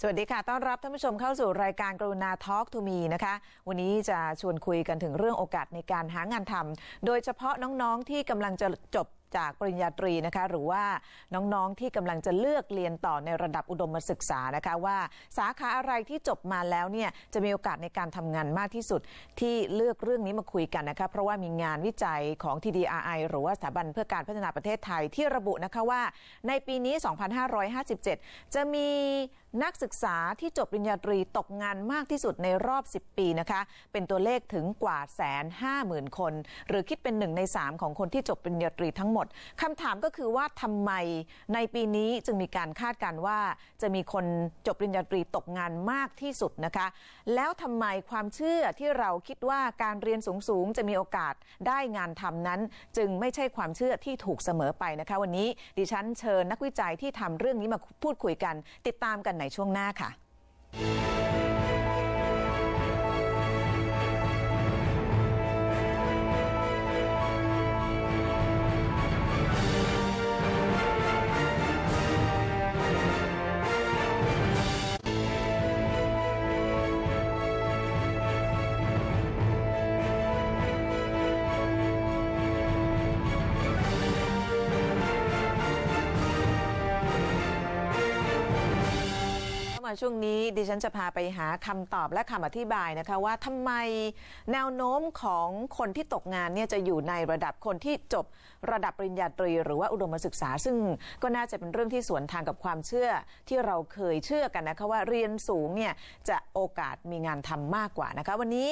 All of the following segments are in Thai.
สวัสดีค่ะ ต้อนรับท่านผู้ชมเข้าสู่รายการกรุณาทอล์กทูมีนะคะ วันนี้จะชวนคุยกันถึงเรื่องโอกาสในการหางานทำโดยเฉพาะน้องๆที่กำลังจะจบจากปริญญาตรีนะคะหรือว่าน้องๆที่กำลังจะเลือกเรียนต่อในระดับอุดมศึกษานะคะว่าสาขาอะไรที่จบมาแล้วเนี่ยจะมีโอกาสในการทำงานมากที่สุดที่เลือกเรื่องนี้มาคุยกันนะคะเพราะว่ามีงานวิจัยของ TDRI หรือว่าสถาบันเพื่อการพัฒนาประเทศไทยที่ระบุนะคะว่า ในปีนี้ 2557 จะมีนักศึกษาที่จบปริญญาตรีตกงานมากที่สุดในรอบ 10 ปีนะคะ เป็นตัวเลขถึงกว่าแสนห้าหมื่นคน หรือคิดเป็นหนึ่งใน 3 ของคนที่จบปริญญาตรีทั้งหมดคำถามก็คือว่าทำไมในปีนี้จึงมีการคาดการว่า จะมีคนจบปริญญาตรีตกงานมากที่สุดนะคะ แล้วทำไมความเชื่อที่เราคิดว่าการเรียนสูงๆจะมีโอกาสได้งานทำนั้น จึงไม่ใช่ความเชื่อที่ถูกเสมอไปนะคะ วันนี้ดิฉันเชิญนักวิจัยที่ทำเรื่องนี้มาพูดคุยกัน ติดตามกันในช่วงหน้าค่ะ มาช่วงนี้ดิฉันจะพาไปหาคำตอบและคำอธิบายนะคะว่าทำไมแนวโน้มของคนที่ตกงานเนี่ยจะอยู่ในระดับคนที่จบระดับปริญญาตรี หรือว่าอุดมศึกษา ซึ่งก็น่าจะเป็นเรื่องที่สวนทางกับความเชื่อที่เราเคยเชื่อกันนะคะว่าเรียนสูงเนี่ยจะโอกาสมีงานทำมากกว่านะคะวันนี้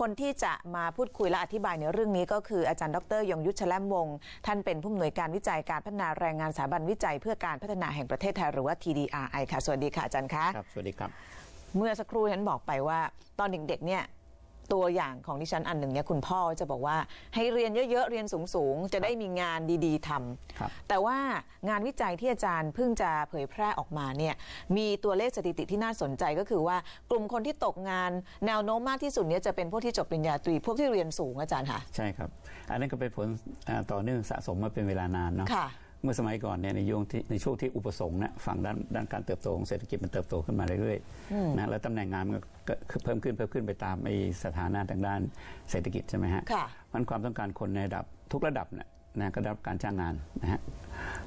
คนที่จะมาพูดคุยและอธิบายในเรื่องนี้ก็คืออาจารย์ดรยงยุทธชลมวงศ์ท่านเป็นผู้อำนวยการวิจัยการพัฒนาแรงงานสถาบันวิจัย เพื่อการพัฒนาแห่งประเทศไทยหรือว่า TDRI ค่ะสวัสดีค่ะอาจารย์คะครับ สวัสดีครับ เมื่อสักครู่ฉันบอกไปว่า ตอนเด็กๆเนี่ยตัวอย่างของดิฉันอันหนึ่งเนี่ยคุณพ่อจะบอกว่าให้เรียนเยอะๆ เรียนสูงๆ จะได้มีงานดีๆทครับำแต่ว่างานวิจัยที่อาจารย์เพิ่งจะเผยแพร่ออกมาเนี่ยมีตัวเลขสถิติที่น่าสนใจก็คือว่ากลุ่มคนที่ตกงานแนวโน้มมากที่สุดเนี่ยจะเป็นพวกที่จบปริญญาตรีพวกที่เรียนสูงอาจารย์ค่ะใช่ครับ อันนั้นก็เป็นผลอ่าต่อเนื่องสะสมมาเป็นเวลานานเนาะค่ะ เมื่อสมัยก่อนเนี่ยในช่วงที่ในช่วงที่อุปสงค์เนี่ยฝั่งด้านด้านการเติบโตของเศรษฐกิจมันเติบโตขึ้นมาเรื่อยๆนะแล้วตำแหน่งงานมันก็ก็เพิ่มขึ้นเพิ่มขึ้นไปตามไอ้สถานะทางด้านเศรษฐกิจใช่ไหมฮะค่ะมันความต้องการคนในระดับทุกระดับเนี่ยนะก็ได้รับการจ้างงานนะฮะ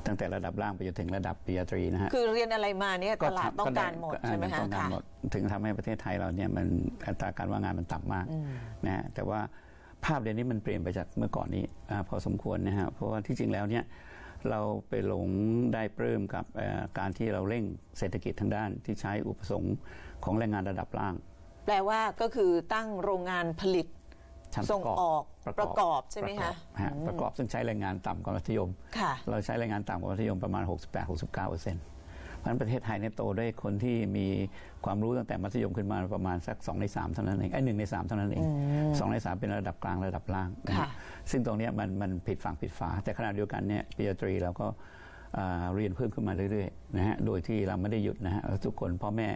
ตั้งแต่ระดับล่างไปจนถึงระดับปริญญาตรีนะฮะคือเรียนอะไรมาเนี่ยตลาดทำต้องการหมดก็ใช่ไหมอ่าคะต้องการค่ะหมดถึงทำให้ประเทศไทยเราเนี่ยมันอัตราการว่างงานมันต่ำมากนะฮะแต่ว่าภาพเดี๋ยวนี้มันเปลี่ยนไปจากเมื่อก่อนนี้อาพอสมควรนะฮะเพราะว่าที่จริงแล้วเนี่ย เราไปหลงได้ปลื้มกับเอ่อการที่เราเร่งเศรษฐกิจทางด้านที่ใช้อุปสงค์ของแรงงานระดับล่าง แปลว่าก็คือตั้งโรงงานผลิตชั้นส่งออกประกอบใช่ไหมคะประกอบฮะประกอบซึ่งใช้แรงงานต่ำกว่ามัธยมค่ะเราใช้แรงงานต่ำกว่ามัธยมประมาณ 68-69เปอร์เซ็นต์ เพราะฉะนั้นประเทศไทยเนี่ยโตด้วยคนที่มีความรู้ตั้งแต่มัธยมขึ้นมาประมาณสัก 2 ใน 3 เท่านั้นเองไอ้หนึ่งใน 3 เท่านั้นเองสองใน3เป็นระดับกลางระดับล่างนะฮะค่ะซึ่งตรงเนี้ยมันมันผิดฝั่งผิดฝา แต่ขณะเดียวกันเนี่ยปริญญาตรีเราก็อ่าเรียนเพิ่มขึ้นมาเรื่อยๆนะฮะ โดยที่เราไม่ได้หยุดนะฮะแล้วทุกคนพ่อแม่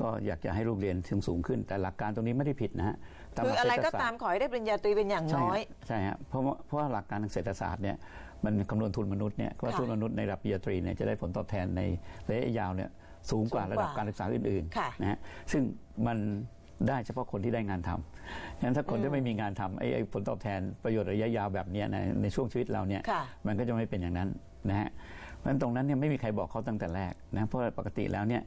ก็อยากจะให้ลูกเรียนสูงสูงขึ้น แต่หลักการตรงนี้ไม่ได้ผิดนะฮะตามคือหลัอะไรเศษก็ฐศสตตามขอให้ได้ปริญญาตรีเป็นอย่างใช่น้อยฮะใช่ฮะเพราะว่าเพราะว่าหลักการทางเศรษฐศาสตร์เนี่ย มันคำนวณทุนมนุษย์เนี่ยว่าค่ะทุนมนุษย์ในระดับปริญญาตรีเนี่ยจะได้ผลตอบแทนในระยะยาวเนี่ยสูงกว่าสูงกว่าระดับการศึกษาอื่นค่ะๆนะฮะซึ่งมันได้เฉพาะคนที่ได้งานทำงั้นถ้าคนที่ไม่มีงานทำไอ้ไอ้ผลตอบแทนประโยชน์ระยะยาวแบบเนี้ยในในช่วงชีวิตเราเนี่ยค่ะมันก็จะไม่เป็นอย่างนั้นนะฮะเพราะฉะนั้นตรงนั้นเนี่ยไม่มีใครบอกเขาตั้งแต่แรกนะเพราะว่าปกติแล้วเนี่ย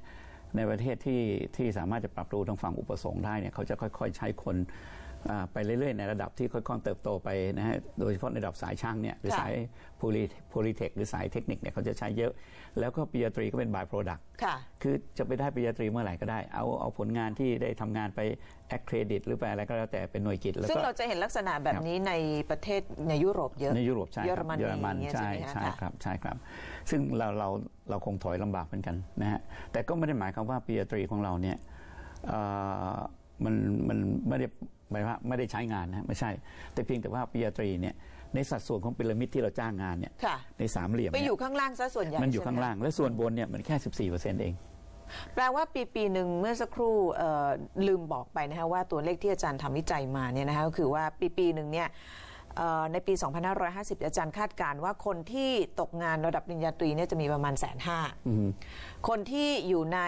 ในประเทศที่ที่สามารถจะปรับตัวทางฝั่งอุปสงค์ได้เนี่ยเขาจะค่อย ๆ ใช้คนอ่า ไปเรื่อยๆ ในระดับที่ค่อยๆเติบโตไปนะฮะ โดยเฉพาะในระดับสายช่างเนี่ยหรือค่ะสายโพลีโพลีเทคหรือสายเทคนิคเนี่ยเขาจะใช้เยอะ แล้วก็ปริญญาตรีก็เป็นบายโปรดักต์ค่ะคือจะไปได้ปริญญาตรีเมื่อไหร่ก็ได้ เอาเอาผลงานที่ได้ทำงานไปแอคเครดิตหรือไปอะไรก็แล้วแต่เป็นหน่วยกิจแล้วซึ่งก็เราจะเห็นลักษณะแบบนี้ในประเทศในยุโรปเยอะในยุโรปใช่เยอครรับมนีเยอรมันอย่างเงี้ยใช่ไหมะใช่ค่ะครับใช่ครับ ซึ่งเราเราเราคงถอยลำบากเหมือนกันนะฮะแต่ก็ไม่ได้หมายความว่าปริญญาตรีของเราเนี่ยเอ่อ มันมันไม่ได้หมายว่าไม่ได้ใช้งานนะไม่ใช่ แต่เพียงแต่ว่าปริญญาตรีเนี่ยในสัดส่วนของพีระมิดที่เราจ้างงานเนี่ยค่ะ ในสามเหลี่ยมไปเนี่อยู่ข้างล่างซะส่วนใหญ่มันอยู่ใช่ข้างไหล่าง และส่วนบนเนี่ยมันแค่14เปอร์เซ็นต์เอง แปลว่าปีปีหนึ่งเมื่อสักครู่เอ่อลืมบอกไปนะคะว่าตัวเลขที่อาจารย์ทำวิจัยมาเนี่ยนะคะก็คือว่าปีปีหนึ่งเนี่ยเอ่อ ในปี 2550 อาจารย์คาดการณ์ว่าคนที่ตกงานระดับปริญญาตรีเนี่ยจะมีประมาณแสนห้าอืมคนที่อยู่ใน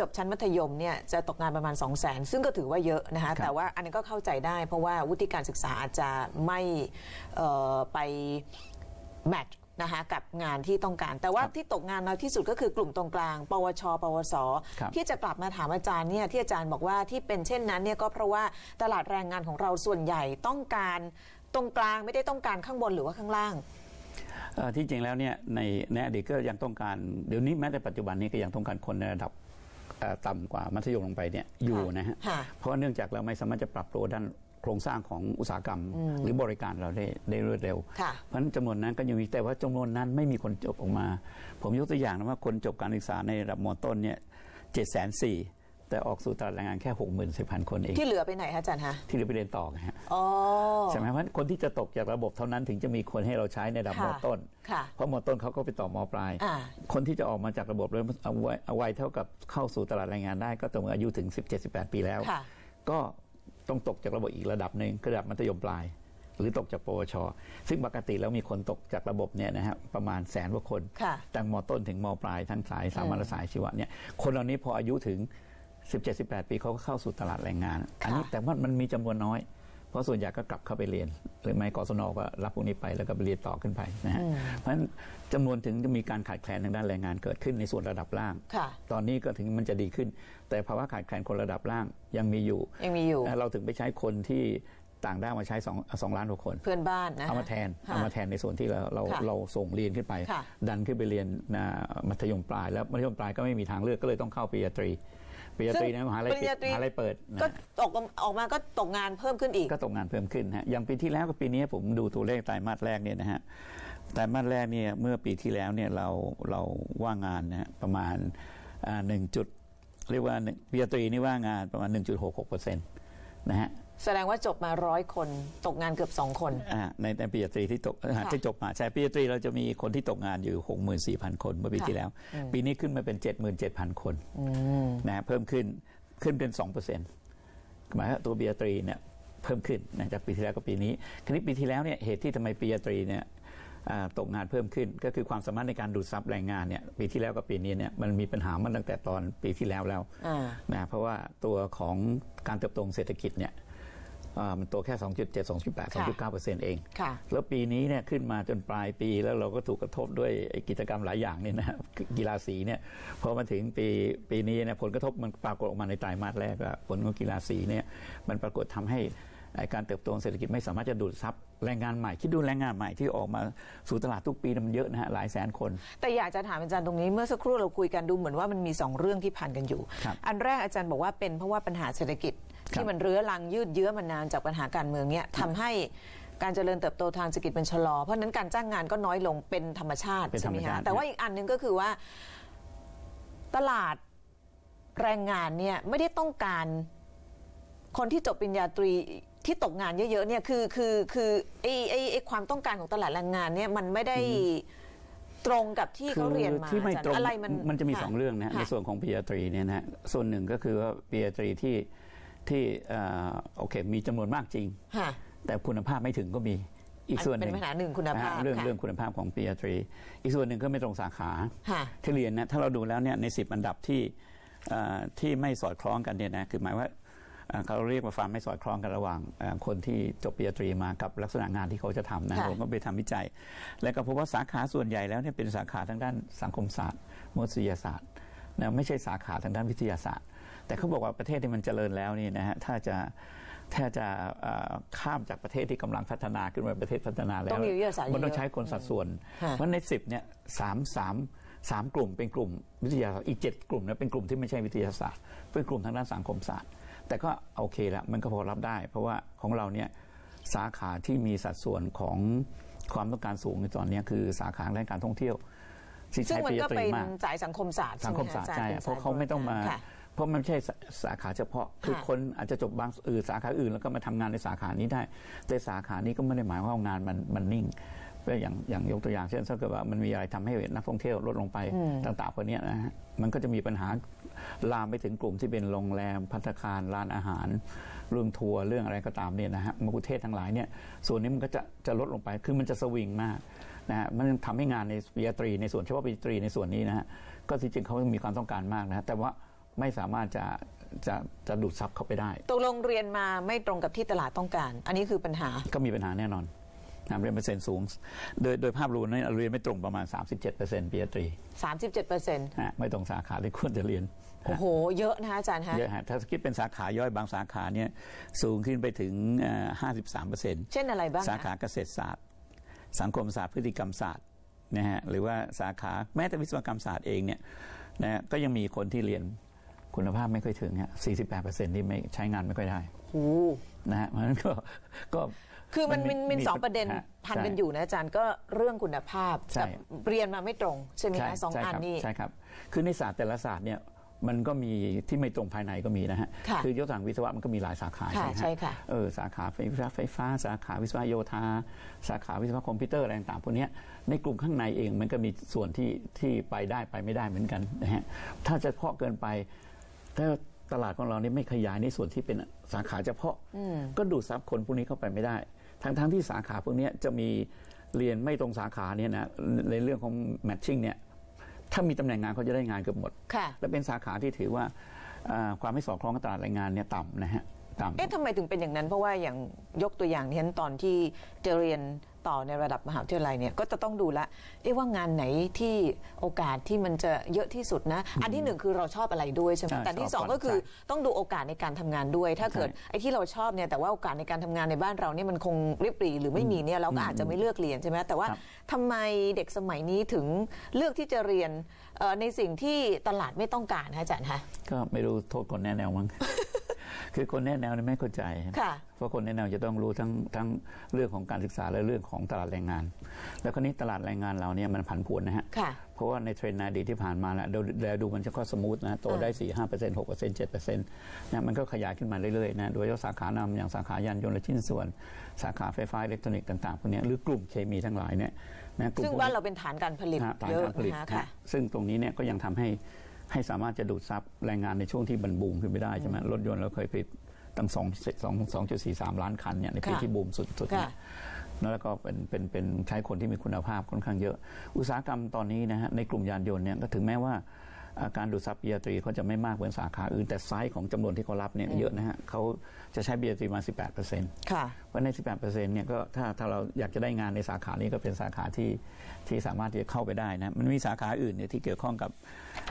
จบชั้นมัธยมเนี่ยจะตกงานประมาณ 2 0 0 0 0 0ซึ่งก็ถือว่าเยอะนะคะครับแต่ว่าอันนี้ก็เข้าใจได้เพราะว่าวุฒิการศึกษาอาจจะไม่เอ่อไปแมทช์นะคะกับงานที่ต้องการ แต่ว่าที่ตกงานน้อยที่สุดก็คือกลุ่มตรงกลาง ปวช ปวสครับที่จะกลับมาถามอาจารย์เนี่ยที่อาจารย์บอกว่าที่เป็นเช่นนั้นเนี่ยก็เพราะว่าตลาดแรงงานของเราส่วนใหญ่ต้องการ ตรงกลางไม่ได้ต้องการข้างบนหรือว่าข้างล่างเอ่อที่จริงแล้วเนี่ยในในอดีตก็ยังต้องการเดี๋ยวนี้แม้แต่ปัจจุบันนี้ก็ยังต้องการคนในระดับเอ่อต่ำกว่ามัธยมลงไปเนี่ยอยู่นะฮะค่ะเพราะเนื่องจากเราไม่สามารถจะปรับตัวด้านโครงสร้างของอุตสาหกรรม หรือบริการเราได้ได้รวดเร็วค่ะเพราะฉะนั้นจำนวนนั้นก็ยังมีแต่ว่าจำนวนนั้นไม่มีคนจบออกมา ผมยกตัวอย่างนะว่าคนจบการศึกษาในระดับมต้นเนี่ยเจ็ดแสนสี่ แต่ออกสู่ตลาดแรงงานแค่หกหมื่นสิบพันคนเอง ที่เหลือไปไหนคะอาจารย์คะที่เหลือไปเรียนต่อไงฮะอ๋อใช่ไหมเพราะฉะนั้นคนที่จะตกจากระบบเท่านั้นถึงจะมีคนให้เราใช้ในระดับมค่ะต้นค่ะเพราะมต้นเขาก็ไปต่อมปลายอ่าคนที่จะออกมาจากระบบเลยเอาไว้เอาไว้เท่ากับเข้าสู่ตลาดแรงงานได้ ก็ต้องอายุถึง 17-18 ปีแล้วค่ะก็ต้องตกจากระบบอีกระดับหนึ่งคือระดับมัธยมปลาย หรือตกจากปวช ซึ่งปกติแล้วมีคนตกจากระบบเนี่ยนะฮะประมาณแสนกว่าคนค่ะตั้งมต้นถึงมปลายทั้งสายสามัญสายชีวะเนี่ยคนเหล่านี้พออายุถึง 17-18 ปีเขาก็เข้าสู่ตลาดแรงงาน อันนี้แต่ว่ามันมีจำนวนน้อย เพราะส่วนใหญ่ก็กลับเข้าไปเรียน หรือไม่กศนก็รับพวกนี้ไปแล้วก็ไปเรียนต่อขึ้นไปนะฮะเพราะฉะนั้นจำนวนถึงจะมีการขาดแคลนทางด้านแรงงานเกิดขึ้นในส่วนระดับล่างค่ะตอนนี้ก็ถึงมันจะดีขึ้น แต่ภาวะขาดแคลนคนระดับล่างยังมีอยู่ยังมีอยู่ เราถึงไปใช้คนที่ต่างด้าวมาใช้สองสองล้านกว่าคน เพื่อนบ้านนะเอามาแทนค่ะเอามาแทนในส่วนที่เราเราค่ะเราส่งเรียนขึ้นไปค่ะดันขึ้นไปเรียนนะมัธยมปลายแล้วมัธยมปลายก็ไม่มีทางเลือกก็เลยต้องเข้าปริญญาตรี ปริญญาตรีนะมหาลัยปริญญาตรีมหาลัยเปิดนะก็ตกออกมาก็ตกงานเพิ่มขึ้นอีกก็ก็ตกงานเพิ่มขึ้นฮะอย่างปีที่แล้วกับปีนี้ผมดูตัวเลขไตรมาสแรกเนี่ยนะฮะไตรมาสแรกเนี่ยเมื่อปีที่แล้วเนี่ยเราเราว่างงานนะฮะประมาณหนึ่งจุดเรียกว่าหนึ่งปริญญาตรีนี่ว่างงานประมาณ 1.66เปอร์เซ็นต์นะฮะ แสดงว่าจบมาร้อยคน ตกงานเกือบสองคน อ่าในในปริญญาตรีที่ตกอ่าที่จบมาใช่ปริญญาตรีเราจะมีคนที่ตกงานอยู่ 64,000 คนเมื่อปีค่ะที่แล้ว ปีนี้ขึ้นมาเป็น 77,000 คนนะฮะเพิ่มขึ้นขึ้นเป็น2%เปอร์เซ็นต์หมายว่าตัวปริญญาตรีเนี่ยเพิ่มขึ้นนะจากปีที่แล้วกับปีนี้ คราวนี้ปีที่แล้วเนี่ยเหตุที่ทำไมปริญญาตรีเนี่ยอ่าตกงานเพิ่มขึ้น ก็คือความสามารถในการดูดซับแรงงานเนี่ยปีที่แล้วกับปีนี้เนี่ยมันมีปัญหามันตั้งแต่ตอนปีที่แล้วแล้วอ่านะเพราะว่าตัวของการเติบโตของเศรษฐกิจเนี่ยอ่า มันโตแค่ 2.7 2.8 2.9เปอร์เซ็นต์เองค่ะแล้วปีนี้เนี่ยขึ้นมาจนปลายปีแล้วเราก็ถูกกระทบด้วยไอ้กิจกรรมหลายอย่างเนี่ยนะกีฬาสีเนี่ยพอมาถึงปีปีนี้เนี่ยผลกระทบมันปรากฏออกมาในไตรมาสแรกว่าผลของกีฬาสีเนี่ยมันปรากฏทำให้ไอ้การเติบโตของเศรษฐกิจไม่สามารถจะดูดซับแรงงานใหม่ คิดดูแรงงานใหม่ที่ออกมาสู่ตลาดทุกปีเนี่ยมันเยอะนะฮะหลายแสนคน แต่อยากจะถามอาจารย์ตรงนี้เมื่อสักครู่เราคุยกันดูเหมือนว่ามันมีสองเรื่องที่พันกันอยู่ครับอันแรกอาจารย์บอกว่าเป็นเพราะว่าปัญหาเศรษฐกิจครับ ที่มันเรื้อรังยืดเยื้อมานานจากปัญหาการเมืองเนี่ยทำให้การเจริญเติบโตทางเศรษฐกิจมันชะลอ เพราะฉะนั้นการจ้างงานก็น้อยลงเป็นธรรมชาติเป็นใช่ไหมธรรมชาคะติแต่ว่าอีกอันหนึ่งก็คือว่าตลาดแรงงานเนี่ยไม่ได้ต้องการคนที่จบปริญญาตรีที่ตกงานเยอะๆเนี่ยคือคือคือไอ้ไอ้ไอ้ความต้องการของตลาดแรงงานเนี่ยมันไม่ได้ตรงกับที่เขาเรียนมาที่ไม่อาจารย์ตรงอะไรมันมันจะมีค่สองเรื่องนะฮะค่ะในส่วนของปริญญาตรีเนี่ยนะฮะส่วนหนึ่งก็คือว่าปริญญาตรีที่ ที่เอ่อโอเค มีจำนวนมากจริงค่ะแต่คุณภาพไม่ถึงก็มีอีกส่วนหเป็นึ่นงปัญหาหนึ่งคุณภาพนะฮะเรื่องค่ะเรื่องคุณภาพของปริญญาตรี อีกส่วนหนึ่งก็ไม่ตรงสาขาค่ะที่เรียนนะถ้าเราดูแล้วเนี่ยในสิบอันดับที่เอ่อที่ไม่สอดคล้องกันเนี่ยนะคือหมายว่าเอ่อเขาเรียกว่าความไม่สอดคล้องกันระหว่างเอ่อคนที่จบปริญญาตรีมากับลักษณะงานที่เขาจะทำนะค่ะผมก็ไปทำวิจัย แล้วก็พบว่าสาขาส่วนใหญ่แล้วเนี่ยเป็นสาขาทางด้านสังคมศาสตร์มนุษยศาสตร์ นะไม่ใช่สาขาทางด้านวิทยาศาสตร์ แต่เขาบอกว่าประเทศที่มันเจริญแล้วนี่นะฮะถ้าจะถ้าจะเอ่อข้ามจากประเทศที่กำลังพัฒนาขึ้นมาเป็นประเทศพัฒนาแล้วต้องมีวิทยาศาสตร์มันต้องเยอะใช้คนสัดส่วนค่ะเพราะในสิบเนี่ยสามสามสามกลุ่มเป็นกลุ่มวิทยาศาสตร์อีกเจ็ดกลุ่มเนี่ยเป็นกลุ่มที่ไม่ใช่วิทยาศาสตร์ เป็นกลุ่มทางด้านสังคมศาสตร์ แต่ก็โอเคละมันก็พอรับได้ เพราะว่าของเราเนี่ยสาขาที่มีสัดส่วนของความต้องการสูงในตอนนี้คือสาขาด้านการท่องเที่ยว ที่ซึ่งใช้ปมันริญก็ญาตรีเป็นมาก สายสังคมศาสตร์สังคมศาสตร์ใช่ใช่ไหมคะเพราะเขาไม่ต้องมา ค่ะ เพราะมันไม่ใช่สาสาขาเฉพาะ คือค่ะคนอาจจะจบบางอื่นสาขาอื่นแล้วก็มาทำงานในสาขานี้ได้ แต่สาขานี้ก็ไม่ได้หมายความว่างานมันมันนิ่งก็อย่างอย่างยกตัวอย่างเช่นถ้าเกิดว่ามันมีอะไรทำให้นักท่องเที่ยวลดลงไปต่างๆพวกเนี้ยนะฮะมันก็จะมีปัญหาลามไปถึงกลุ่มที่เป็นโรงแรมพัตตาคารร้านอาหารเรื่องทัวร์เรื่องอะไรก็ตามเนี่ยนะฮะมะกุเทศทั้งหลายเนี่ยส่วนนี้มันก็จะจะลดลงไปคือมันจะสวิงมาก นะฮะมันทำให้งานในปริญญาตรีในส่วนเฉพาะปริญญาตรีในส่วนนี้นะฮะก็จริงๆเขามีความต้องการมากนะฮะแต่ว่าไม่สามารถจะจะจะดูดซับเข้าไปได้ตกลงเรียนมาไม่ตรงกับที่ตลาดต้องการ อันนี้คือปัญหาก็มีปัญหาแน่นอนนะเรียนเปอร์เซ็นต์สูง โดยโดยภาพรวมเนี่ยเรียนไม่ตรงประมาณ 37%ปริญญาตรี 37เปอร์เซ็นต์นะไม่ตรงสาขาที่ควรจะเรียน โอ้โห เยอะนะคะอาจารย์ฮะ เยอะฮะ ถ้าคิดเป็นสาขาย่อยบางสาขาเนี่ยสูงขึ้นไปถึงเอ่อ53%เช่นอะไรบ้าง สาคะขาเกษตรศาสตร์ สังคมศาสตร์พฤติกรรมศาสตร์นะฮะหรือว่าสาขาแม้แต่วิศวกรรมศาสตร์เองเนี่ยนะฮะก็ยังมีคนที่เรียนคุณภาพไม่ค่อยถึงฮะ48%ที่ไม่ใช้งานไม่ค่อยได้โอ้โหนะฮะมันก็ก็คือมันมัมันนมีมีสองมีประเด็นฮะพันใช่กันอยู่นะอาจารย์ก็เรื่องคุณภาพใช่กับเรียนมาไม่ตรง ใช่ไหมใช่คะสองใช่อันครับนี่ใช่ครับ คือในศาสตร์แต่ละศาสตร์เนี่ย มันก็มีที่ไม่ตรงภายในก็มีนะฮะค่ะคือยกตัวอย่างวิศวะมันก็มีหลายสาขาค่ะไหมฮใช่ค่ะ เออสาขาไฟฟ้าไฟฟ้า สาขาวิศวะโยธา สาขาวิศวะคอมพิวเตอร์อะไรต่างๆพวกเนี้ยในกลุ่มข้างในเองมันก็มีส่วนที่ที่ไปได้ไปไม่ได้เหมือนกันนะฮะถ้าจะเฉพาะเกินไป ถ้าตลาดของเราเนี่ยไม่ขยายในส่วนที่เป็นสาขาเฉพาะก็ดูดซับคนพวกนี้เข้าไปไม่ได้ ทั้งทั้งที่สาขาพวกเนี้ยจะมีเรียนไม่ตรงสาขาเนี่ยนะในเรื่องของแมทชิ่งเนี่ย ถ้ามีตำแหน่งงานเขาจะได้งานเกือบหมด ค่ะ และเป็นสาขาที่ถือว่าอ่าความไม่สอดคล้องกับตลาดแรงงานเนี่ยต่ำนะฮะ ต่ำเอ๊ะทำไมถึงเป็นอย่างนั้น เพราะว่าอย่างยกตัวอย่างที่ฉันตอนที่จะเรียนต่อในระดับมหาวิทยาลัยเนี่ยก็จะต้องดูละเอ๊ะว่างานไหนที่โอกาสที่มันจะเยอะที่สุดนะ อันที่หนึ่งคือเราชอบอะไรด้วยใช่ไหมใช่แต่ที่ชอบสองก่อนก็คือใช่ต้องดูโอกาสในการทำงานด้วย ถ้าเกิดไอ้ที่เราชอบเนี่ยแต่ว่าโอกาสในการทำงานในบ้านเราเนี่ยมันคงริบหรี่หรือไม่มีเนี่ยเราก็อาจจะไม่เลือกเรียนใช่ไหมแต่ว่าครับทำไมเด็กสมัยนี้ถึงเลือกที่จะเรียนเอ่อในสิ่งที่ตลาดไม่ต้องการคะอาจารย์คะก็ไม่รู้โทษคนแนะแนวมั้ง คือคนแนะแนวเนี่ยไม่เข้าใจ ค่ะ เพราะคนแนะแนวจะต้องรู้ทั้งทั้งเรื่องของการศึกษาและเรื่องของตลาดแรงงาน แล้วก็นี้ตลาดแรงงานเราเนี่ยมันผันผวนนะฮะ ค่ะ เพราะว่าในเทรนด์ในอดีตที่ผ่านมาแล้วดูแล้วดูมันจะก็สมูทนะโตได้4 5เปอร์เซ็นต์6เปอร์เซ็นต์7เปอร์เซ็นต์นะมันก็ขยายขึ้นมาเรื่อยๆนะโดยเฉพาะสาขานำอย่างสาขายานยนต์และชิ้นส่วน สาขาไฟฟ้าอิเล็กทรอนิกส์ต่างๆพวกเนี้ยหรือกลุ่มเคมีทั้งหลายเนี่ยนะกลุ่มซึ่งพวกบ้านเราเป็นฐานการผลิตฮะฐานเยอะการผลิตนะคะนะค่ะ ซึ่งตรงนี้เนี่ยก็ยังทำให้ ให้สามารถจะดูดซับแรงงานในช่วงที่บันบูมขึ้นไปได้ใช่ไหมรถยนต์เราเคยผลิตตั้ง2 2 2.43ล้านคันเนี่ยในปีค่ะที่บูมสุดๆเนี่ยค่ะแล้วก็เป็นเป็นเป็นใช้คนที่มีคุณภาพค่อนข้างเยอะ อุตสาหกรรมตอนนี้นะฮะในกลุ่มยานยนต์เนี่ยก็ถึงแม้ว่าอ่า การดูดซับปริญญาตรีเขาจะไม่มากเหมือนสาขาอื่น แต่ไซส์ของจำนวนที่เขารับเนี่ยเยอะนะฮะเขาจะใช้ปริญญาตรีมา 18เปอร์เซ็นต์ค่ะเพราะใน 18เปอร์เซ็นต์เนี่ยก็ถ้าถ้าเราอยากจะได้งานในสาขานี้ก็เป็นสาขาที่ที่สามารถที่จะเข้าไปได้นะมันมีสาขาอื่นเนี่ยที่เกี่ยวข้องกับ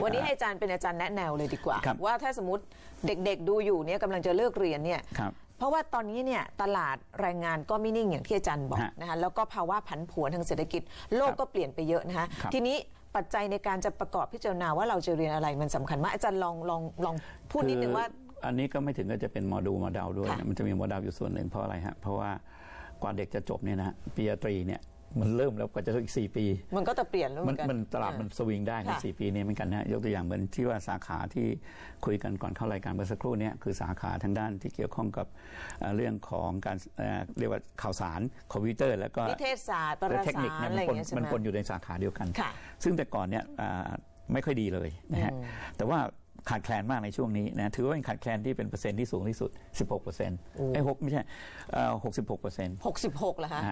วันนี้ให้อาจารย์เป็นอาจารย์แนะแนวเลยดีกว่าครับว่าถ้าสมมติเด็กๆดูอยู่เนี่ยกำลังจะเลิกเรียนเนี่ยครับเพราะว่าตอนนี้เนี่ยตลาดแรงงานก็ไม่นิ่งอย่างที่อาจารย์บอกฮะนะคะแล้วก็ภาวะผันผวนทางเศรษฐกิจโลกครับก็เปลี่ยนไปเยอะนะคะครับทีนี้ ปัจจัยในการจะประกอบพิจารณาว่าเราจะเรียนอะไรมันสำคัญมากอาจารย์ลองลองลองพูดนิดนึงว่าคืออันนี้ก็ไม่ถึงก็จะเป็นโมดูลโมเดลด้วยค่ะนะมันจะมีโมเดลอยู่ส่วนหนึ่งเพราะอะไรฮะเพราะว่ากว่าเด็กจะจบเนี่ยนะปริญญาตรีเนี่ย มันเริ่มแล้วกว่าจะอีก 4 ปี มันก็จะเปลี่ยนแล้วเหมัมือนกันมันตลาดมันสวิงได้ในค่ะ สี่ปีนี้เหมือนกันนะยกตัวอย่างเหมือนที่ว่าสาขาที่คุยกันก่อนเข้ารายการเมื่อสักครู่เนี้คือสาขาทางด้านที่เกี่ยวข้องกับเอ่อเรื่องของการเอ่อเรียกว่าข่าวสารคอมพิวเตอร์ แล้วก็ นิเทศศาสตร์ประและสาเทคนิคเนี่ยอะมัไรนอปย่านงเงี้ยใช่ไหมันมปนอยู่ในสาขาเดียวกัน ค่ะซึ่งแต่ก่อนเนี่ยอ่าไม่ค่อยดีเลยนะฮะ แต่ว่าขาดแคลนมากในช่วงนี้นะ ถือว่าเป็นขาดแคลนที่เป็นเปอร์เซ็นต์ที่สูงที่สุด 16เปอร์เซ็นต์ไอ้หกไม่ใช่หกสิบหกเปอร์เซ็นต์66เหรอคะ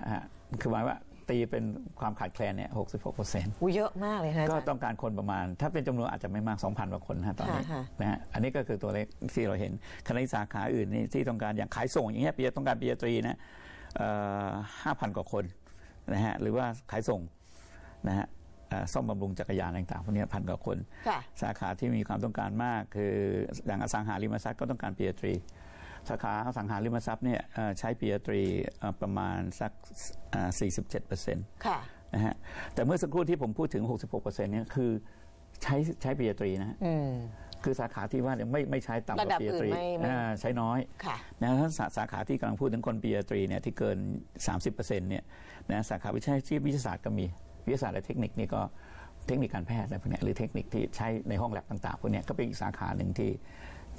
คือหมายว่า ตีเป็นความขาดแคลนเนี่ยหกสิบหกเปอร์เซ็นต์อู้เยอะมากเลยนะอาก็จารย์ต้องการคนประมาณ ถ้าเป็นจำนวนอาจจะไม่มาก2,000กว่าคนนะฮะตอนนี้ค่ะค่ะนะฮะอันนี้ก็คือตัวเลขที่เราเห็นคณะสาขาอื่นนี่ที่ต้องการอย่างขายส่งอย่างเงี้ยปริญญาต้องการปริญญาตรีนะห้าพันกว่าคนนะฮะหรือว่าขายส่งนะฮะเอ่อซ่อมบำรุงจักรยานต่างๆพวกเนี้พันกว่าคนค่ะสาสาขาที่มีความต้องการมากคืออย่างอสังหาริมทรัพย์ก็ต้องการปริญญาตรี สาขาอสังหาริมทรัพย์เนี่ยเอ่อใช้ปริญญาตรีเอ่อประมาณสักอ่า47เปอร์เซ็นต์ค่ะนะฮะแต่เมื่อสักครู่ที่ผมพูดถึง 66%เนี่ยคือใช้ใช้ปริญญาตรีนะฮะอืมคือสาขาที่ว่าเนี่ยไม่ไม่ใช้ต่ำกระว่าดับปริญญาตรีอื่นไม่ไม่อ่าใช้น้อยค่ะนะถ้าสาสาขาที่กำลังพูดถึงคนปริญญาตรีเนี่ยที่เกิน 30%เนี่ยนะสาขาวิชาชีพวิทยาศาสตร์ก็มีวิทยาศาสตร์และเทคนิคนี่ก็เทคนิคการแพทย์อะไรพวกเนี้ยหรือเทคนิคที่ใช้ในห้องแลบต่างๆพวกเนี้ยก็เป็นอีกสาขาหนึ่งที่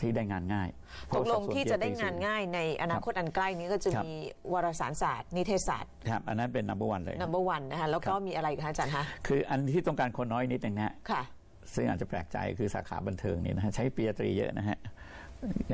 ที่ได้งานง่ายเพตรากลงสัดส่วนที่จะได้ PhD งานง่ายในอนาคตอันใกล้นี้ก็จะครับมีวารสารศาสตร์ นิเทศศาสตร์ครับอันนั้นเป็น number one เลย number one นะคะแล้วก็มีอะไรอีกคะอาจารย์คะคืออันที่ต้องการคนน้อยนิดนึงนะฮะค่ะซึ่งอาจจะแปลกใจคือสาขาบันเทิงเนี่ยนะฮะใช้ปริญญาตรีเยอะนะฮะ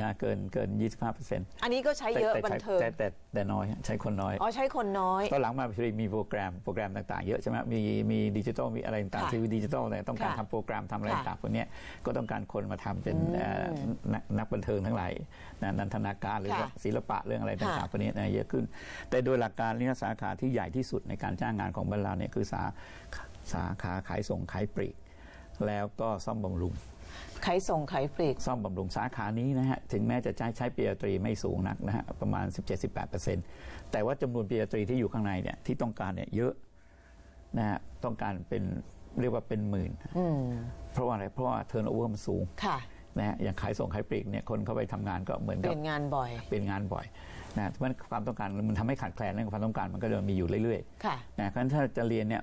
นะเกินเกิน 25เปอร์เซ็นต์อันนี้ก็ใช้เยอะบันเทิงแต่แต่แต่น้อยฮะใช้คนน้อยอ๋อใช้คนน้อยตอนหลังมามีโปรแกรมโปรแกรมต่างๆ เยอะใช่ไหมมีมีดิจิทัลมีอะไรต่างค่ะๆทีวีดิจิทัลอะไรต้องการค่ะทำโปรแกรมทำอะไรค่ะต่างๆพวกเนี้ยก็ต้องการคนมาทำเป็นเอ่อนักนักบันเทิงทั้งหลายนะนันทนาการหรือว่าศิลปะเรื่องอะไรต่างค่ะๆพวกนี้นะเยอะขึ้น แต่โดยหลักการเนี่ยสาขาที่ใหญ่ที่สุดในการจ้างงานของบ้านเราเนี่ยคือสาสาขาขายส่งขายปลีกแล้วก็ซ่อมบำรุง ขายส่งขายปลีก ซ่อมบำรุงสาขานี้นะฮะ ถึงแม้จะใช้ใช้ปริญญาตรีไม่สูงนักนะฮะ ประมาณ 17-18%แต่ว่าจำนวนปริญญาตรีที่อยู่ข้างในเนี่ยที่ต้องการเนี่ยเยอะนะฮะต้องการเป็นเรียกว่าเป็นหมื่นอืมเพราะว่าอะไรเพราะว่าเทอร์โนเวอร์มันสูงค่ะนะฮะอย่างขายส่งขายปลีกเนี่ยคนเข้าไปทำงานก็เหมือนเปกับลี่ยนงานบ่อย เป็นงานบ่อยนะมันความต้องการมันทำให้ขาดแคลนเรื่องความต้องการมันก็จะมีอยู่เรื่อยๆค่ะนะเพราะฉะนั้นถ้าจะเรียนเนี่ย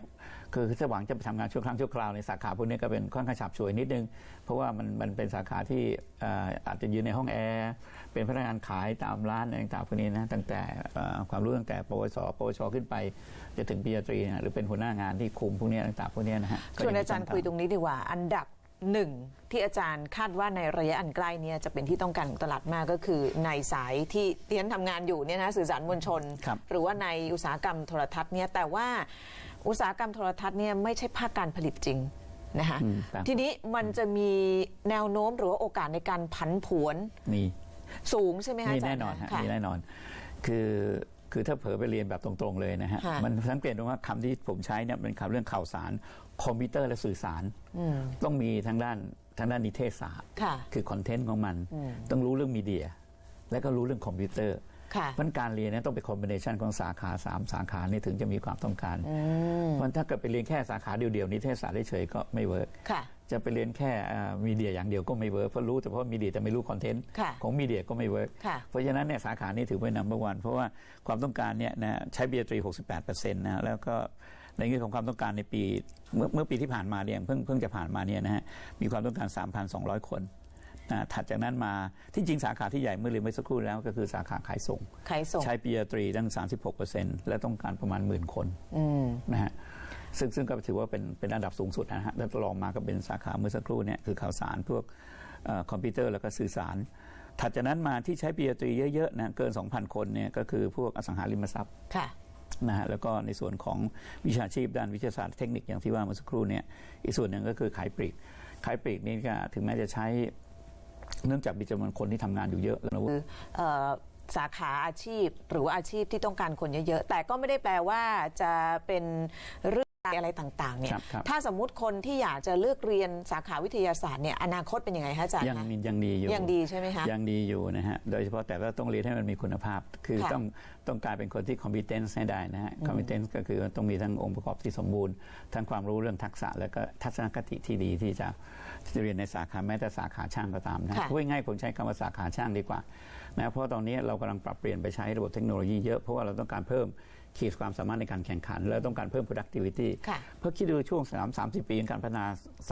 คือถ้าหวังจะไปทำงานชั่วครั้งชั่วคราวในสาขาพวกนี้ก็เป็นค่อนข้างฉับฉวยนิดนึง เพราะว่ามันมันเป็นสาขาที่เอ่ออาจจะยืนในห้องแอร์เป็นพนักงานขายตามร้านอะไรต่างๆพวกนี้นะตั้งแต่เอ่อความรู้ตั้งแต่ปวสปวชขึ้นไป จะถึงปริญญาตรีนะหรือเป็นหัวหน้างานที่คุมพวกนี้ต่างๆพวกนี้นะฮะก็ชวนงมีอาจารย์คุยตรงนี้ดีกว่า อันดับหนึ่งที่อาจารย์คาดว่าในระยะอันใกล้เนี่ยจะเป็นที่ต้องการของตลาดมากก็คือในสายที่เรียนทำงานอยู่เนี่ยนะสื่อสารมวลชนครับหรือว่าในอุตสาหกรรมโทรทัศน์เนี่ยแต่ว่า อุตสาหกรรมโทรทัศน์เนี่ยไม่ใช่ภาคการผลิตจริงนะคะอืมครับทีนี้มันจะมีแนวโน้มหรือว่าโอกาสในการผันผวนมีสูงใช่ไหมคะมีอาจารย์แน่นอนฮะค่ะมีแน่นอน คือคือถ้าเผลอไปเรียนแบบตรงๆเลยนะฮะค่ะมันสังเกตดูว่าคำที่ผมใช้เนี่ยเป็นคำเรื่องข่าวสาร คอมพิวเตอร์และสื่อสารอืมต้องมีทางด้านทางด้านนิเทศศาสตร์ค่ะคือคอนเทนต์ของมันอืมต้องรู้เรื่องมีเดีย และก็รู้เรื่องคอมพิวเตอร์ค่ะ เพราะการเรียนเนี่ยต้องเป็นคอมบิเนชันของสาขาสามสาขานี่ถึงจะมีความต้องการอืมเพราะถ้าเกิดไปเรียนแค่สาขาเดียวๆนิเทศศาสตร์เฉยๆก็ไม่เวิร์กค่ะจะไปเรียนแค่มีเดียอย่างเดียวก็ไม่เวิร์กเพราะรู้แต่เพราะมีเดียแต่ไม่รู้คอนเทนต์ค่ะของมีเดียก็ไม่เวิร์กค่ะเพราะฉะนั้นเนี่ยสาขานี้ถือเป็น number one เพราะว่าความต้องการเนี่ยนะใช้เบียตรี 68%นะแล้วก็ในแง่ของความต้องการในปีเมื่อเมื่อปีที่ผ่านมาเนี่ยเพิ่งเพิ่งจะผ่านมาเนี่ยนะฮะมีความต้องการ 3,200 คนนะ ถัดจากนั้นมาที่จริงสาขาที่ใหญ่เมื่อเรียนเมื่อสักครู่แล้วก็คือสาขาขายส่ง ขายส่ง ใช้ปริญญาตรีตั้ง 36%และต้องการประมาณหมื่นคนอืมนะฮะซึ่งซึ่งก็ถือว่าเป็นเป็นอันดับสูงสุดนะฮะแล้วรองมาก็เป็นสาขาเมื่อสักครู่เนี่ยคือข่าวสารพวกเอ่อคอมพิวเตอร์แล้วก็สื่อสาร ถัดจากนั้นมาที่ใช้ปริญญาตรีเยอะๆนะเกิน 2,000 คนเนี่ยก็คือพวกอสังหาริมทรัพย์ค่ะนะฮะแล้วก็ในส่วนของวิชาชีพด้านวิทยาศาสตร์เทคนิคอย่างที่ว่าเมื่อสักครู่เนี่ยอีกส่วนหนึ่งก็คือขายปลีกขายปลีกนี่ก็ถึงแม้จะใช้ เนื่องจากมีจำนวนคนที่ทำงานอยู่เยอะแล้วนะคือสาขาอาชีพหรืออาชีพที่ต้องการคนเยอะๆ แต่ก็ไม่ได้แปลว่าจะเป็นเรื่อง อะไรต่างๆเนี่ยครับครับถ้าสมมุติคนที่อยากจะเลือกเรียนสาขาวิทยาศาสตร์เนี่ยอนาคตเป็นยังไงคะอาจารย์ยังคะมียังดีอยู่ยังดีใช่ไหมคะยังดีอยู่นะฮะโดยเฉพาะแต่ว่าต้องเรียนให้มันมีคุณภาพ คือค่ะต้องต้องการเป็นคนที่ competence ให้ได้นะฮะ competence ก็คือต้องมีทั้งองค์ประกอบที่สมบูรณ์ ทั้งความรู้เรื่องทักษะ แล้วก็ทัศนคติที่ดีที่จะที่จะเรียนในสาขาแม้แต่สาขาช่างก็ตามนะค่ะพูดง่ายๆผมใช้คำว่าสาขาช่างดีกว่านะเพราะว่าตอนนี้เรากำลังปรับเปลี่ยนไปใช้ระบบเทคโนโลยีเยอะเพราะว่าเราต้องการเพิ่ม ขีดความสามารถในการแข่งขัน และต้องการเพิ่ม productivity ค่ะเพราะคิดดูช่วง3 30ปีการพัฒนา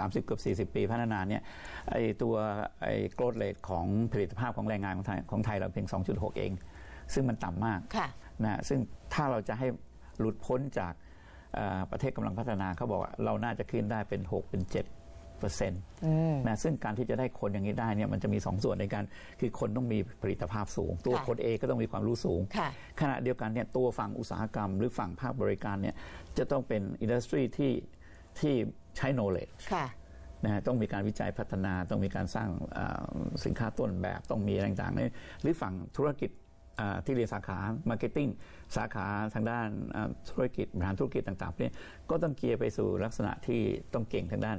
30 เกือบ 40 ปีพัฒนาเนี่ยไอตัวไอ growth rate ของผลิตภาพของแรงงานของไทยของไทยเราเพียง 2.6 เอง ซึ่งมันต่ำมากค่ะนะซึ่งถ้าเราจะให้หลุดพ้นจากเอ่อประเทศกำลังพัฒนาเขาบอกว่าเราน่าจะขึ้นได้เป็น 6 เป็น 7 เปอร์เซ็นต์นะซึ่งการที่จะได้คนอย่างนี้ได้เนี่ยมันจะมี 2 ส่วนในการ คือคนต้องมีผลิตภาพสูง ตัวค่ะคนเองก็ต้องมีความรู้สูงค่ะขณะเดียวกันเนี่ยตัวฝั่งอุตสาหกรรม หรือฝั่งภาคบริการเนี่ยจะต้องเป็นอินดัสทรีที่ที่ใช้ knowledge ค่ะนะฮะต้องมีการวิจัยพัฒนาต้องมีการสร้างเอ่อสินค้าต้นแบบต้องมีอะไรต่างๆเนี่ยหรือฝั่งธุรกิจอ่าที่เรียนสาขา Marketing สาขาทางด้านอ่าธุรกิจบริหารธุรกิจต่างๆเนี่ยก็ต้องเกียร์ไปสู่ลักษณะที่ต้องเก่งทางด้าน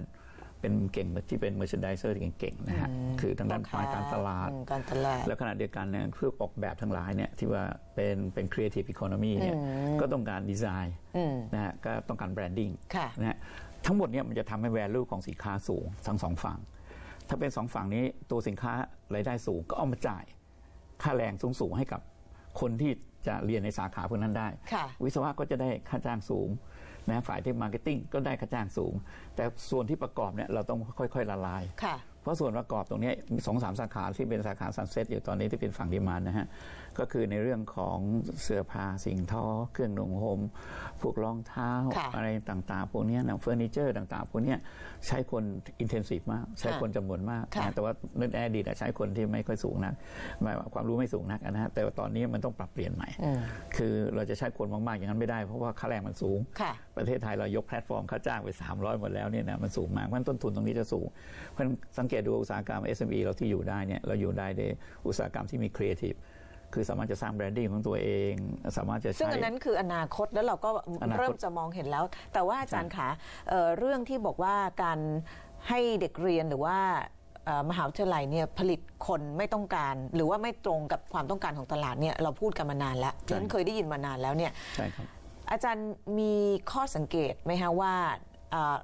เป็นเก่งที่เป็น merchandiser ที่เก่งๆนะฮะคือทางด้านฝ่ายการตลาดอืมการตลาด แล้วขณะเดียวกันเนี่ยเพื่อออกแบบทั้งหลายเนี่ยที่ว่าเป็นเป็น creative economy เนี่ยก็ต้องการดีไซน์นะฮะก็ต้องการแบรนดิ้งค่ะนะฮะทั้งหมดเนี่ยมันจะทำให้ value ของสินค้าสูงทั้งสองฝั่ง ถ้าเป็นสองฝั่งนี้ตัวสินค้ารายได้สูงก็เอามาจ่ายค่าแรงสูงสูงๆให้กับคนที่จะเรียนในสาขาพวกนั้นได้ค่ะวิศวะก็จะได้ค่าจ้างสูง นะฝ่ายที่มาร์เก็ตติ้งก็ได้ค่าจ้างสูง แต่ส่วนที่ประกอบเนี่ยเราต้องค่อยๆละลายค่ะ ราะส่วนประกอบตรงเนี้ยมีสองสามสาขาที่เป็นสาขาซันเซ็ตอยู่ตอนนี้ที่เป็นฝั่งดีมานนะฮะ ก็คือในเรื่องของเสื้อผ้าสิ่งทอ เครื่องนุ่งห่มพวกรองเท้าค่ะอะไรต่างๆ พวกเนี้ยนะเฟอร์นิเจอร์ต่างๆ พวกเนี้ยใช้คนอินเทนซีฟมาก ใช้คนจำนวนมากค่ะนะแต่ว่าในอดีตอะใช้คนที่ไม่ค่อยสูงนักหมายว่าความรู้ไม่สูงนักนะฮะแต่ว่าตอนนี้มันต้องปรับเปลี่ยนใหม่อืมคือเราจะใช้คนมากๆอย่างนั้นไม่ได้เพราะว่าค่าแรงมันสูงค่ะประเทศไทยเรายกแพลตฟอร์มค่าจ้างไป 300หมดแล้วเนี่ยนะมันสูงมากเพราะฉะนั้นต้นทุนตรงนี้จะสูงเพราะฉะนั้นสังเกตดูอุตสาหกรรม SME เราที่อยู่ได้เนี่ยเราอยู่ได้ด้วยอุตสาหกรรมที่มีครีเอทีฟคือสามารถจะสร้างแบรนดิ้งของตัวเอง สามารถจะซึ่งใช้อันนั้นคืออนาคตแล้วเราก็อนาคตเริ่มจะมองเห็นแล้ว แต่ว่าอาจารย์คะเอ่อเรื่องที่บอกว่าการให้เด็กเรียนหรือว่าเอ่อมหาวิทยาลัยเนี่ยผลิตคนไม่ต้องการ หรือว่าไม่ตรงกับความต้องการของตลาดเนี่ยเราพูดกันมานานแล้วฉันเคยได้ยินมานานแล้วเนี่ยใช่ครับอาจารย์มีข้อสังเกตไหมคะว่าเอ่อ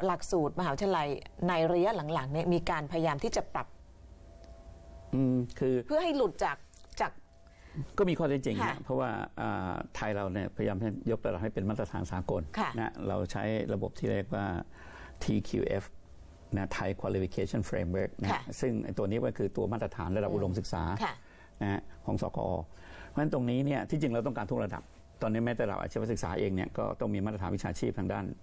หลักสูตรมหาวิทยาลัยในระยะหลังๆเนี่ยมีการพยายามที่จะปรับอืมคือเพื่อให้หลุดจากจาก ก็มีข้อเท็จจริงค่ะนะเพราะว่าอ่าไทยเราเนี่ยพยายามให้ยกระดับให้เป็นมาตรฐานสากลค่ะนะเราใช้ระบบที่เรียกว่า TQF นะ Thai Qualification Framework นะค่ะซึ่งไอ้ตัวนี้ก็คือตัวมาตรฐานระดับอุดมศึกษาค่ะนะฮะของสกอเพราะฉะนั้นตรงนี้เนี่ยที่จริงเราต้องการทุกระดับ ตอนนี้แม้แต่เราอาชีวศึกษาเองเนี่ยก็ต้องมีมาตรฐานวิชาชีพทางด้านอ่า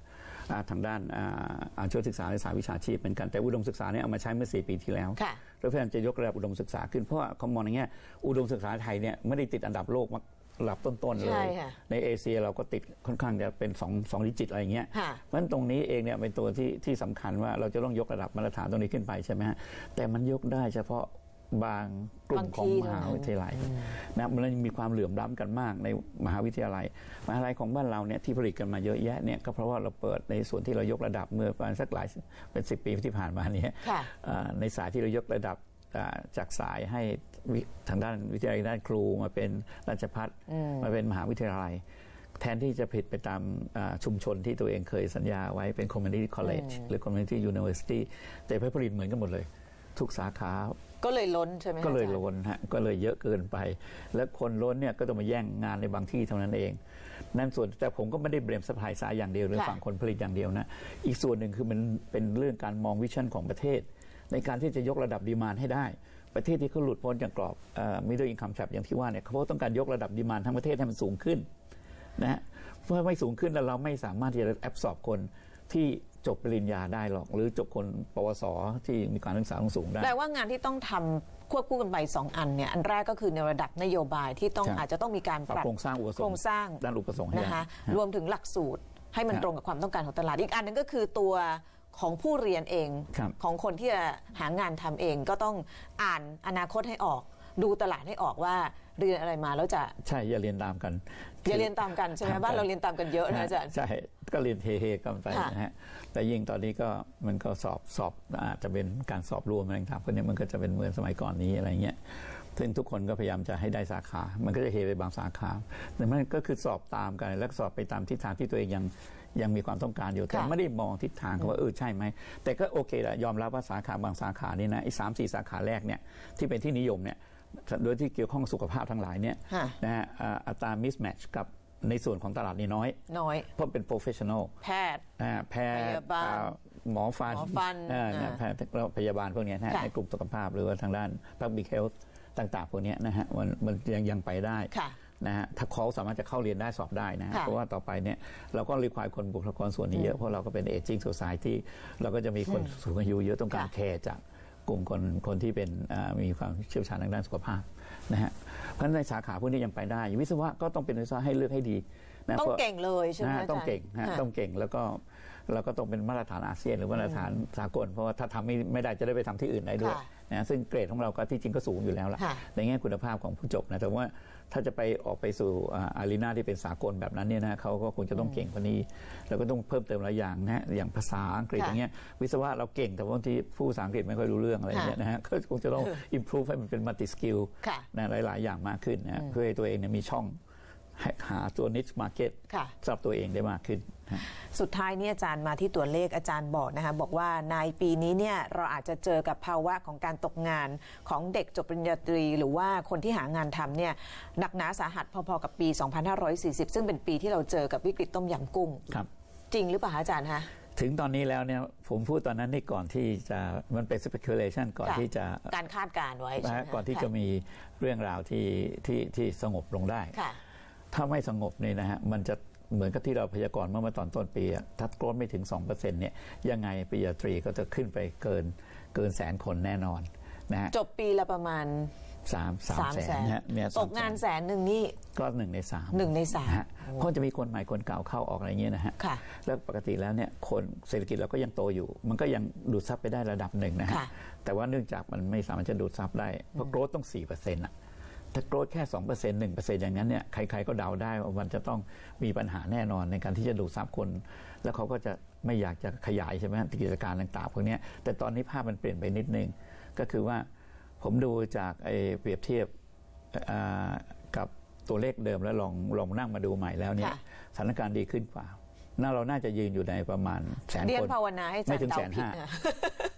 ทางด้านอ่าอาชีวศึกษาในสายวิชาชีพเหมือนกันแต่อุดมศึกษาเนี่ยเอามาใช้เมื่อ 4 ปีที่แล้วค่ะแล้วพยายามจะยกระดับอุดมศึกษาขึ้นเพราะว่าเขามองในแง่อุดมศึกษาไทยเนี่ยไม่ได้ติดอันดับโลกมาระดับต้นๆเลใช่ยค่ะในเอเชียเราก็ติดค่อนข้างจะเป็น2องสองดิจิตอะไรอย่างเงี้ยค่ะเพราะฉะนั้นตรงนี้เองเนี่ยเป็นตัวที่ที่สำคัญว่าเราจะต้องยกระดับมาตรฐานตรงนี้ขึ้นไปใช่ไหมฮะ แต่มันยกได้เฉพาะ บางกลุ่มของมหาวิทยาลัยนะมันยังมีความเหลื่อมล้ำกันมากในมหาวิทยาลัย มหาวิทยาลัยของบ้านเราเนี่ยที่ผลิตกันมาเยอะแยะเนี่ยก็เพราะว่าเราเปิดในส่วนที่เรายกระดับเมื่อประมาณสักหลายเป็นสิปีที่ผ่านมาเนี้ค่ะในสายที่เรายกระดับอ่าจากสายให้วิทางด้านวิทยาลัยด้านครูมาเป็นราชพัฒมาเป็นมหาวิทยาลัย แทนที่จะผิดไปตามอ่าชุมชนที่ตัวเองเคยสัญญาไว้เป็น community college หรือ community university แต่ผลิตเหมือนกันหมดเลย ทุกสาขา ก็เลยล้นใช่ไหมคะก็เลยอาจารล้นฮะก็เลยเยอะเกินไป และคนล้นเนี่ยก็ต้องมาแย่งงานในบางที่เท่านั้นเอง นั่นส่วนแต่ผมก็ไม่ได้เบรมสปายสายอย่างเดียวหรือค่ะฝั่งคนผลิตอย่างเดียวนะอีกส่วนหนึ่งคือมันเป็นเรื่องการมองวิชั่นของประเทศ ในการที่จะยกระดับดีมานให้ได้ประเทศที่เขาหลุดพ้นจากกรอบมิดเดิลอินคัมแทรอย่างที่ว่าเนี่ยเขาต้องการยกระดับดีมานทั้งประเทศให้มันสูงขึ้นนะฮะเพราะไม่สูงขึ้นแล้วเราไม่สามารถที่จะแอบสอบคนที่ จบปริญญาได้หรอก หรือจบคนปวสที่มีการศึกษาสูงได้แปลว่างานที่ต้องทำควบคู่กันไปสองอันเนี่ยอันแรกก็คือในระดับนโยบายที่ต้องใช่อาจจะต้องมีการปรับโครงสร้างอุปสงค์โครงสร้างด้านอุปสงค์ให้ได้นะคะฮะรวมถึงหลักสูตรให้มันฮะตรงกับความต้องการของตลาด อีกอันหนึงก็คือตัวของผู้เรียนเองครับของคนที่จะหางานทำเองก็ต้องอ่านอนาคตให้ออก ดูตลาดให้ออกว่าเรียนอะไรมาแล้วจะใช่อย่าเรียนตามกันอย่าเรียนตามกันใช่ไหมตามกันบ้านเราเรียนตามกันเยอะนะอาจารย์ใช่ก็เรียนเฮๆกันไปค่ะนะฮะแต่ยิ่งตอนนี้ก็มันก็สอบสอบอาจจะเป็นการสอบรวมอะไรต่างๆพวกนี้มันก็จะเป็นเหมือนสมัยก่อนนี้อะไรเงี้ยซึ่งทุกคนก็พยายามจะให้ได้สาขา มันก็จะเฮไปบางสาขาแต่มันก็คือสอบตามกันแล้วก็สอบไปตามทิศทางที่ตัวเองยังยังมีความต้องการอยู่แต่ค่ะไม่ได้มองทิศทางเขาว่าเออใช่ไหมแต่ก็โอเคแหละยอมรับว่าสาขาบางสาขานี่นะไอ้สามสี่สาขาแรกเนี่ยที่เป็นที่นิยมเนี่ย โดยที่เกี่ยวข้องกับสุขภาพทั้งหลายเนี่ยค่ะนะฮะอ่าอัตรา mismatch กับในส่วนของตลาดนี่น้อย น้อย เพราะเป็น professional แพทย์อ่าแพทพย์ยาบาลอ่าหมอฟันหมอฟันอ่าอ่านะแพทย์แล้วพยาบาลพวกเนี้ยนะฮะค่ะในกลุ่มสุขภาพหรือว่าทางด้าน public health ต่างๆพวกเนี้ยนะฮะมันมันยังยังไปได้ค่ะนะฮะถ้าเขาสามารถจะเข้าเรียนได้สอบได้นะฮะค่ะเพราะว่าต่อไปเนี่ยเราก็รีควายคนบุคลากรส่วนนี้เยอะ เพราะเราก็เป็น aging society เราก็จะมีคนสูงอายุเยอะต้องการค่ะแคร์จาก กลุ่มคนคนที่เป็นอ่ามีความเชี่ยวชาญทางด้านสุขภาพนะฮะเพราะฉะนั้นในสาขาพวกนี้ยังไปได้วิศวะก็ต้องเป็นวิศวะให้เลือกให้ดีนะต้องพราะเก่งเลยใช่ไหมนะอาจารย์ต้องเก่งฮะค่ะต้องเก่งแล้วก็ เราก็ต้องเป็นมาตรฐานอาเซียน หรือมาตรฐานสากล เพราะว่าถ้าทำไม่ไม่ได้จะได้ไปทำที่อื่นได้ด้วยค่ะนะซึ่งเกรดของเราก็ที่จริงก็สูงอยู่แล้วล่ะค่ะในแง่คุณภาพของผู้จบนะแต่ว่าถ้าจะไปออกไปสู่อารีนาที่เป็นสากลแบบนั้นเนี่ยนะเขาก็คงจะต้องเก่งกว่านี้ แล้วก็ต้องเพิ่มเติมหลายอย่างนะฮะอย่างภาษาอังกฤษค่ะอย่างเงี้ยวิศวะเราเก่งแต่ว่าบางทีผู้ภาษาอังกฤษไม่ค่อยรู้เรื่องอะไรอย่างเงี้ยนะฮะก็คงจะต้อง improve ให้มันเป็น multi skill ค่ะนะหลาย ๆ อย่างมากขึ้นนะฮะเพื่อให้ตัวเองเนี่ยมีช่องให้หาตัว niche market ค่ะสำหรับตัวเองได้มากขึ้นนะ สุดท้ายเนี่ยอาจารย์มาที่ตัวเลขอาจารย์บอกนะคะบอกว่าในปีนี้เนี่ยเราอาจจะเจอกับภาวะของการตกงานของเด็กจบปริญญาตรี หรือว่าคนที่หางานทำเนี่ยหนักหนาสาหัสพอๆกับปี 2540 ซึ่งเป็นปีที่เราเจอกับวิกฤตต้มยำกุ้งครับ จริงหรือเปล่าคะอาจารย์คะถึงตอนนี้แล้วเนี่ยผมพูดตอนนั้นนี่ก่อนที่จะมันเป็น speculation ก่อนค่ะที่จะการคาดการณ์ไว้ใช่ไหมนะฮะคะก่อนที่จะมีเรื่องราวที่ที่ที่สงบลงได้ค่ะถ้าไม่สงบนี่นะฮะมันจะ เหมือนกับที่เราพยากรณ์เมื่อมาตอนต้นปีอะถ้าโกรธไม่ถึง 2%เนี่ยยังไงปริญญาตรีก็จะขึ้นไปเกินเกินแสนคนแน่นอนนะฮะจบปีละประมาณสามสามสามแสแสนนนะฮะเนี่ยตสามกแสงานแสนหนึ่งนี่ก็หนึ่งในสามหนึ่งในสามนะฮะเพราะจะมีคนใหม่คนเก่าเข้าออกอะไรอย่างเงี้ยนะฮะค่ะแล้วปกติแล้วเนี่ยคนเศรษฐกิจเราก็ยังโตอยู่ มันก็ยังดูดซับไปได้ระดับหนึ่งนะฮะค่ะแต่ว่าเนื่องจากมันไม่สามารถจะดูดซับได้เพราะโกรธต้อง4%อะ ถ้าโกรธแค่2% 1%อย่างนั้นเนี่ยใคร ๆ ก็เดาได้ว่ามันจะต้องมีปัญหาแน่นอนในการที่จะดูดซับคน แล้วเขาก็จะไม่อยากจะขยายใช่ไหมฮะกิจการต่างๆพวกเนี้ยแต่ตอนนี้ภาพมันเปลี่ยนไปนิดนึง ก็คือว่าผมดูจากไอ้เปรียบเทียบอ่ากับตัวเลขเดิมแล้วลองลองนั่งมาดูใหม่แล้วเนี่ยค่ะสถานการณ์ดีขึ้นกว่าน่าเราน่าจะยืนอยู่ในประมาณแสนเรียคนนภาวนาให้อาจารไม่ย์ถึงเดาแสนผิดห้านะ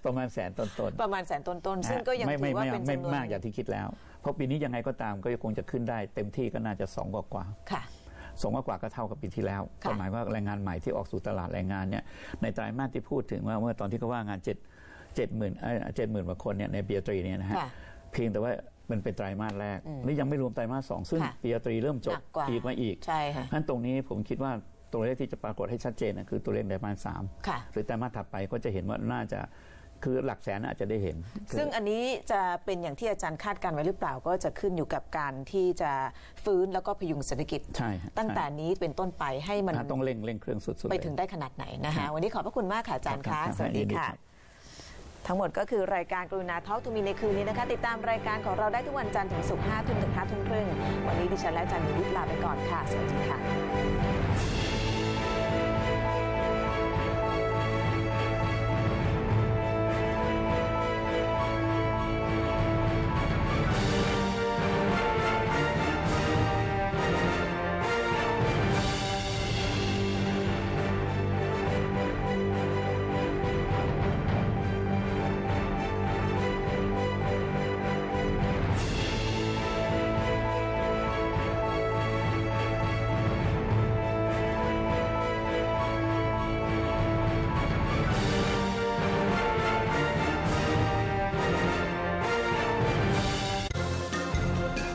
ประมาณแสนต้นๆประมาณแสนต้นๆซึ่งก็ยังไม่ถืไม่อว่าไม่เป็นไม่จำนวนมากอย่างที่คิดแล้ว เพราะปีนี้ยังไงก็ตามก็คงจะขึ้นได้ เต็มที่ก็น่าจะสองกว่ากว่าค่ะสองกว่ากว่าก็เท่ากับปีที่แล้วค่ะก็หมายว่าแรงงานใหม่ที่ออกสู่ตลาดแรงงานเนี่ยในไตรมาสที่พูดถึงว่าเมื่อตอนที่เขาว่างานเจ็ดเจ็ดหมื่นเจ็ดหมื่นกว่าคนเนี่ยในปีตรีเนี่ยนะฮะค่ะเพียงแต่ว่ามันเป็นไตรมาสแรกนี่ยังไม่รวมไตรมาสสองซึ่งค่ะปีตรีเริ่มจหบนักกว่าอีกมาอีกใช่ค่ะนั้นตรงนี้ผมคิดว่าตัวเลขที่จะปรากฏให้ชัดเจนนะคือตัวเลขไตรมาสสามค่ะหรือไตรมาสถัดไปก็จะเห็นว่าน่าจะ คือหลักแสนอาจจะได้เห็น ซึ่งอันนี้จะเป็นอย่างที่อาจารย์คาดการณ์ไว้หรือเปล่าก็จะขึ้นอยู่กับการที่จะฟื้นแล้วก็พยุงเศรษฐกิจ ใช่ฮะตั้งแต่นี้เป็นต้นไปให้มันอ่าต้องเร่งเร่งเครื่องสุดๆไปเลยถึงได้ขนาดไหนนะครัคะบวันนี้ขอบพระคุณมากค่ะอาจารย์ครัคะบสวัสดียินดีค่ะครับทั้งหมดก็คือรายการกรุณาทอล์กทูมีในคืนนี้นะคะ ติดตามรายการของเราได้ทุกวันจันทร์ถึงศุกร์5ทุ่มถึง5ทุ่มครึ่ง วันนี้ดิฉันและอาจารย์มีวิทย์ลาไปก่อนค่ะ สวัสดีค่ะ